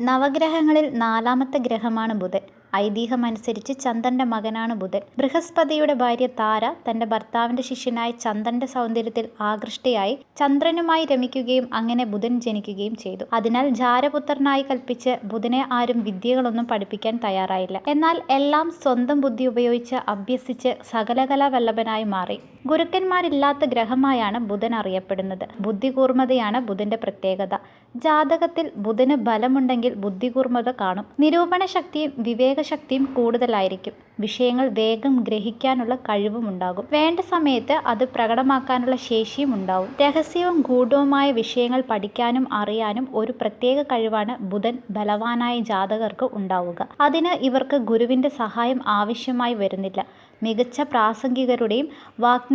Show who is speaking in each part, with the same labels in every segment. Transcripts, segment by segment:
Speaker 1: നവഗ്രഹങ്ങളിൽ നാലാമത്തെ ഗ്രഹമാണ് ബുധൻ. ഐതിഹ്യമനുസരിച്ച് ചന്ദ്രന്റെ മകനാണ് ബുധൻ. ബൃഹസ്പതിയുടെ ഭാര്യ താര തന്റെ ഭർത്താവിന്റെ ശിഷ്യനായ ചന്ദ്രന്റെ സൗന്ദര്യത്തിൽ ആകൃഷ്ടയായി ചന്ദ്രനുമായി രമിക്കുകയും അങ്ങനെ ബുധൻ ജനിക്കുകയും ചെയ്തു. അതിനാൽ ജാരപുത്രനായി കൽപ്പിച്ച് ബുധനെ ആരും വിദ്യകളൊന്നും പഠിപ്പിക്കാൻ തയ്യാറായില്ല. എന്നാൽ എല്ലാം സ്വന്തം ബുദ്ധി ഉപയോഗിച്ച് അഭ്യസിച്ച് സകലകലാവല്ലഭനായി മാറി. ഗുരുക്കന്മാരില്ലാത്ത ഗ്രഹമായാണ് ബുധൻ അറിയപ്പെടുന്നത്. ബുദ്ധികൂർമ്മതയാണ് ബുധന്റെ പ്രത്യേകത. ജാതകത്തിൽ ബുധന് ബലമുണ്ടെങ്കിൽ ബുദ്ധികൂർമ്മത കാണും. നിരൂപണ ശക്തിയും വിവേകശക്തിയും കൂടുതലായിരിക്കും. വിഷയങ്ങൾ വേഗം ഗ്രഹിക്കാനുള്ള കഴിവും ഉണ്ടാകും വേണ്ട സമയത്ത് അത് പ്രകടമാക്കാനുള്ള ശേഷിയും ഉണ്ടാവും. രഹസ്യവും ഗൂഢവുമായ വിഷയങ്ങൾ പഠിക്കാനും അറിയാനും ഒരു പ്രത്യേക കഴിവാണ് ബുധൻ ബലവാനായ ജാതകർക്ക് ഉണ്ടാവുക. അതിന് ഇവർക്ക് ഗുരുവിന്റെ സഹായം ആവശ്യമായി വരുന്നില്ല. മികച്ച പ്രാസംഗികരുടെയും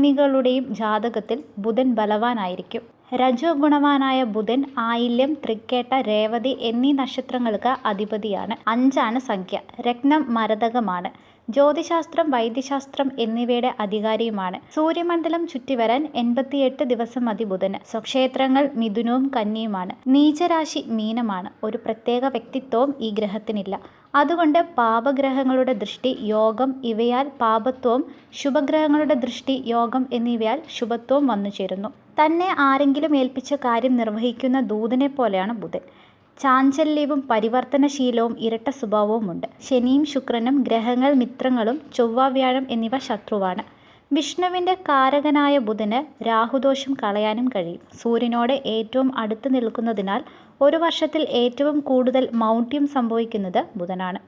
Speaker 1: വാഗ്മികളുടെയും ജാതകത്തിൽ ബുധൻ ബലവാനായിരിക്കും. രജോ ഗുണവാനായ ബുധൻ ആയില്യം, തൃക്കേട്ട, രേവതി എന്നീ നക്ഷത്രങ്ങൾക്ക് അധിപതിയാണ്. അഞ്ചാണ് സംഖ്യ. രത്നം മരതകമാണ്. ജ്യോതിശാസ്ത്രം, വൈദ്യശാസ്ത്രം എന്നിവയുടെ അധികാരിയുമാണ്. സൂര്യമണ്ഡലം ചുറ്റിവരാൻ എൺപത്തിയെട്ട് ദിവസം മതി ബുധന്. സ്വക്ഷേത്രങ്ങൾ മിഥുനവും കന്നിയുമാണ്. നീചരാശി മീനമാണ്. ഒരു പ്രത്യേക വ്യക്തിത്വവും ഈ ഗ്രഹത്തിനില്ല. അതുകൊണ്ട് പാപഗ്രഹങ്ങളുടെ ദൃഷ്ടി, യോഗം ഇവയാൽ പാപത്വം ശുഭഗ്രഹങ്ങളുടെ ദൃഷ്ടി, യോഗം എന്നിവയാൽ ശുഭത്വവും വന്നുചേരുന്നു. തന്നെ ആരെങ്കിലും ഏൽപ്പിച്ച കാര്യം നിർവഹിക്കുന്ന ദൂതനെ പോലെയാണ് ബുധൻ. ചാഞ്ചല്യവും പരിവർത്തനശീലവും ഇരട്ട സ്വഭാവവുമുണ്ട്. ശനിയും ശുക്രനും ഗ്രഹങ്ങൾ മിത്രങ്ങളും ചൊവ്വ വ്യാഴം എന്നിവ ശത്രുവാണ്. വിഷ്ണുവിന്റെ കാരകനായ ബുധന് രാഹുദോഷം കളയാനും കഴിയും. സൂര്യനോട് ഏറ്റവും അടുത്ത് നിൽക്കുന്നതിനാൽ ഒരു വർഷത്തിൽ ഏറ്റവും കൂടുതൽ മൗഢ്യം സംഭവിക്കുന്നത് ബുധനാണ്.